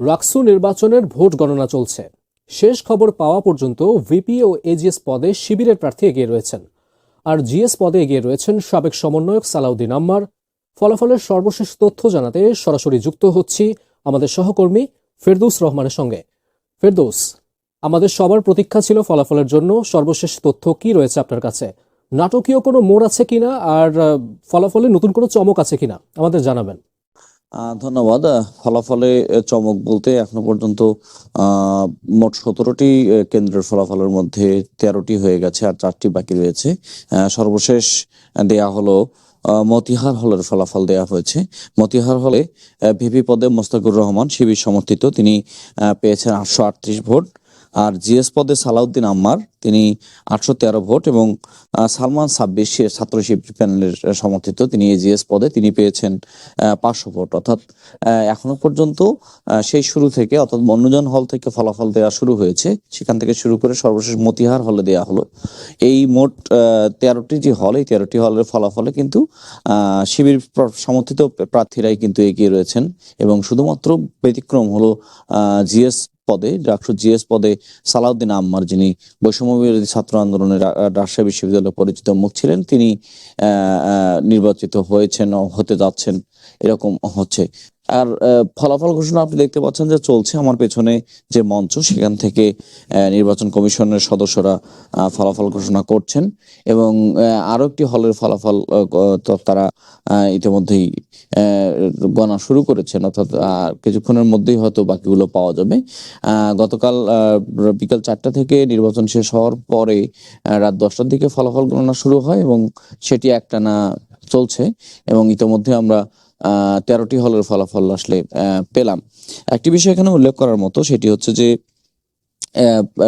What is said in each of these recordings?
রাকসু নির্বাচনের ভোট গণনা চলছে। শেষ খবর পাওয়া পর্যন্ত ভিপি ও এজিএস পদে শিবিরের প্রার্থী এগিয়ে রয়েছেন। আর জিএস পদে এগিয়ে রয়েছেন সাবেক সমন্বয়ক সালাউদ্দিন আম্মার। ফলাফলের সর্বশেষ তথ্য জানাতে সরাসরি যুক্ত হচ্ছি আমাদের সহকর্মী ফেরদৌস রহমানের সঙ্গে। ফেরদৌস, আমাদের সবার প্রতীক্ষা ছিল ফলাফলের জন্য। সর্বশেষ তথ্য কি রয়েছে আপনার কাছে? নাটকীয় কোনো মোড় আছে কিনা? আর ফলাফলে নতুন কোনো চমক আছে কিনা? আমাদের জানাবেন। ধন্যবাদ। ফলাফলে চমক বলতে এখনও পর্যন্ত মোট সতেরোটি কেন্দ্রের ফলাফলের মধ্যে তেরোটি হয়ে গেছে আর চারটি বাকি রয়েছে। সর্বশেষ দেয়া হলো মতিহার হলের ফলাফল দেয়া হয়েছে। মতিহার হলে ভিপি পদে মোস্তাকুর রহমান, শিবির সমর্থিত। তিনি পেয়েছেন আটশো আটত্রিশ ভোট। আর জিএস পদে সালাউদ্দিন আম্মার, তিনি আটশো তেরো ভোট এবং সালমান সাব্বির শি- ছাত্র শিবির প্যানেলের সমর্থিত তিনি এজিএস পদে তিনি পেয়েছেন পাঁচশো ভোট। অর্থাৎ এখনও পর্যন্ত সেই শুরু থেকে, অর্থাৎ মনোজন হল থেকে ফলাফল দেওয়া শুরু হয়েছে। সেখান থেকে শুরু করে সর্বশেষ মতিহার হলে দেওয়া হলো। এই মোট তেরোটি যে হল, এই তেরোটি হলের ফলাফলে কিন্তু শিবির সমর্থিত প্রার্থীরাই কিন্তু এগিয়ে রয়েছেন এবং শুধুমাত্র ব্যতিক্রম হলো জিএস পদে রাষ্ট্র জিএস পদে সালাউদ্দিন আম্মার যিনি বৈষম্যবিরোধী ছাত্র আন্দোলনের রাজশাহী বিশ্ববিদ্যালয়ে পরিচিত মুখ ছিলেন, তিনি নির্বাচিত হয়েছেন হতে যাচ্ছেন, এরকম হচ্ছে। আর ফলাফল ঘোষণা আপনি দেখতে পাচ্ছেন যে চলছে আমার পেছনে যে মঞ্চ, সেখান থেকে নির্বাচন কমিশনের সদস্যরা ফলাফল ঘোষণা করছেন এবং আরও একটি হলের ফলাফল তারা ইতিমধ্যেই গণনা শুরু করেছেন। অর্থাৎ কিছুক্ষণের মধ্যেই হয়তো বাকিগুলো পাওয়া যাবে। গতকাল বিকাল চারটা থেকে নির্বাচন শেষ হওয়ার পরে রাত দশটার দিকে ফলাফল গণনা শুরু হয় এবং সেটি একটানা চলছে এবং ইতিমধ্যে আমরা তেরোটি হলের ফলাফল আসলে পেলাম। একটি বিষয় এখানে উল্লেখ করার মতো সেটি হচ্ছে যে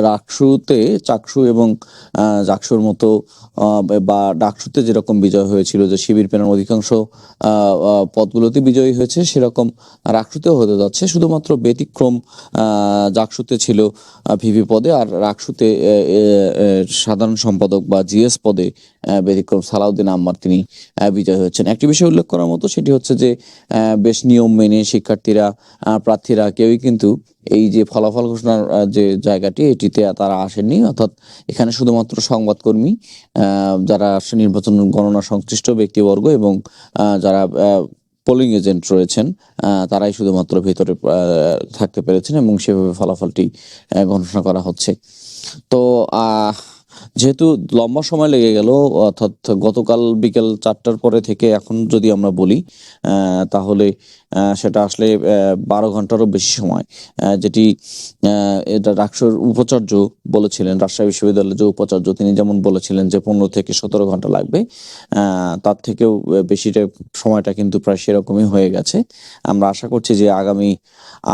রাকসুতে চাকসু এবং জাকসুর মতো বা ডাকসুতে যেরকম বিজয় হয়েছিল যে শিবির পেনার অধিকাংশ পদগুলোতে বিজয়ী হয়েছে, সেরকম রাকসুতেও হতে যাচ্ছে। শুধুমাত্র ব্যতিক্রম জাকসুতে ছিল ভিভি পদে আর রাকসুতে সাধারণ সম্পাদক বা জিএস পদে ব্যতিক্রম সালাউদ্দিন আম্মার তিনি বিজয় হয়েছেন। একটি বিষয় উল্লেখ করার মতো সেটি হচ্ছে যে বেশ নিয়ম মেনে শিক্ষার্থীরা প্রার্থীরা কেউই কিন্তু এই যে ফলাফল ঘোষণার যে জায়গাটি, এটিতে তারা আসেননি। অর্থাৎ এখানে শুধুমাত্র সংবাদকর্মী যারা নির্বাচন গণনা সংশ্লিষ্ট ব্যক্তিবর্গ এবং যারা পোলিং এজেন্ট রয়েছেন তারাই শুধুমাত্র ভেতরে থাকতে পেরেছেন এবং সেভাবে ফলাফলটি ঘোষণা করা হচ্ছে। তো যেহেতু লম্বা সময় লেগে গেল, অর্থাৎ গতকাল বিকেল চারটার পরে থেকে এখন যদি আমরা বলি তাহলে সেটা আসলে বারো ঘন্টারও বেশি সময়। যেটি এটা রাকসুর উপাচার্য বলেছিলেন, রাজশাহী বিশ্ববিদ্যালয়ের যে উপাচার্য, তিনি যেমন বলেছিলেন যে পনেরো থেকে সতেরো ঘণ্টা লাগবে। তার থেকেও বেশিটা সময়টা কিন্তু প্রায় সেরকমই হয়ে গেছে। আমরা আশা করছি যে আগামী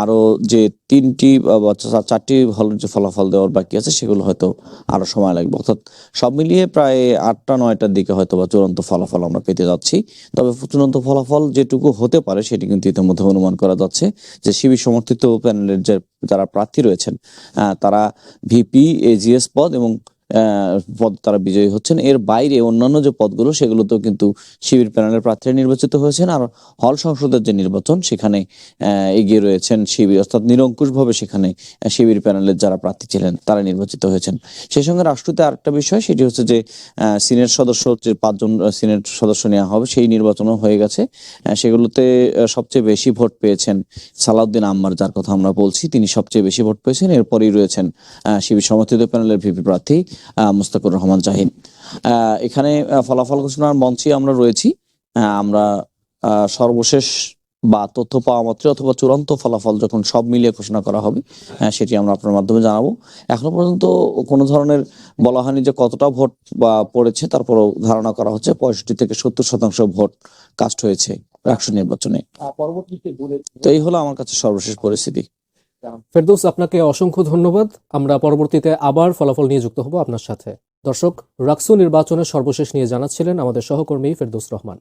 আরও যে তিনটি বা চারটি যে ফলাফল দেওয়ার বাকি আছে, সেগুলো হয়তো আরও সময় লাগবে। অর্থাৎ সব মিলিয়ে প্রায় আটটা, নয়টার দিকে হয়তো বা চূড়ান্ত ফলাফল আমরা পেতে যাচ্ছি। তবে চূড়ান্ত ফলাফল যেটুকু হতে পারে সেটি কিন্তু ইতিমধ্যে অনুমান করা যাচ্ছে যে শিবির সমর্থিত প্যানেলের যে যারা প্রার্থী রয়েছেন তারা ভিপি, এজিএস পদ এবং পদ তারা বিজয়ী হচ্ছেন। এর বাইরে অন্যান্য যে পদগুলো, সেগুলোতেও কিন্তু শিবির প্যানেলের প্রার্থীরা নির্বাচিত হয়েছেন আর হল সংসদের যে নির্বাচন, সেখানে এগিয়ে রয়েছেন শিবির, অর্থাৎ নিরঙ্কুশভাবে সেখানে শিবির প্যানেলের যারা প্রার্থী ছিলেন, তারা নির্বাচিত হয়েছেন। সেই সঙ্গে রাষ্ট্রতে আরেকটা বিষয়, সেটি হচ্ছে যে সিনেট সদস্য যে পাঁচজন সিনেট সদস্য নেওয়া হবে, সেই নির্বাচনও হয়ে গেছে। সেগুলোতে সবচেয়ে বেশি ভোট পেয়েছেন সালাউদ্দিন আম্মার যার কথা আমরা বলছি। তিনি সবচেয়ে বেশি ভোট পেয়েছেন। এরপরেই রয়েছেন শিবির সমর্থিত প্যানেলের ভিপি প্রার্থী মুস্তাকুর রহমান জাহিন এখানে ফলাফল ঘোষণার মঞ্চে আমরা রয়েছি। আমরা সর্বশেষ বা তথ্য পাওয়া মাত্র অথবা চূড়ান্ত ফলাফল যখন সব মিলিয়ে ঘোষণা করা হবে সেটি আমরা আপনার মাধ্যমে জানাব। এখনও পর্যন্ত কোনো ধরনের বলা হয়নি যে কতটা ভোট বা পড়েছে তারপরও ধারণা করা হচ্ছে পঁয়ষট্টি থেকে সত্তর শতাংশ ভোট কাস্ট হয়েছে রাষ্ট্র নির্বাচনে। তো এই হলো আমার কাছে সর্বশেষ পরিস্থিতি। ফেরদৌস, আপনাকে অসংখ্য ধন্যবাদ। আমরা পরবর্তীতে আবার ফলাফল নিয়ে যুক্ত হব আপনার সাথে। দর্শক, রাকসু নির্বাচনের সর্বশেষ নিয়ে জানাচ্ছিলেন আমাদের সহকর্মী ফেরদৌস রহমান।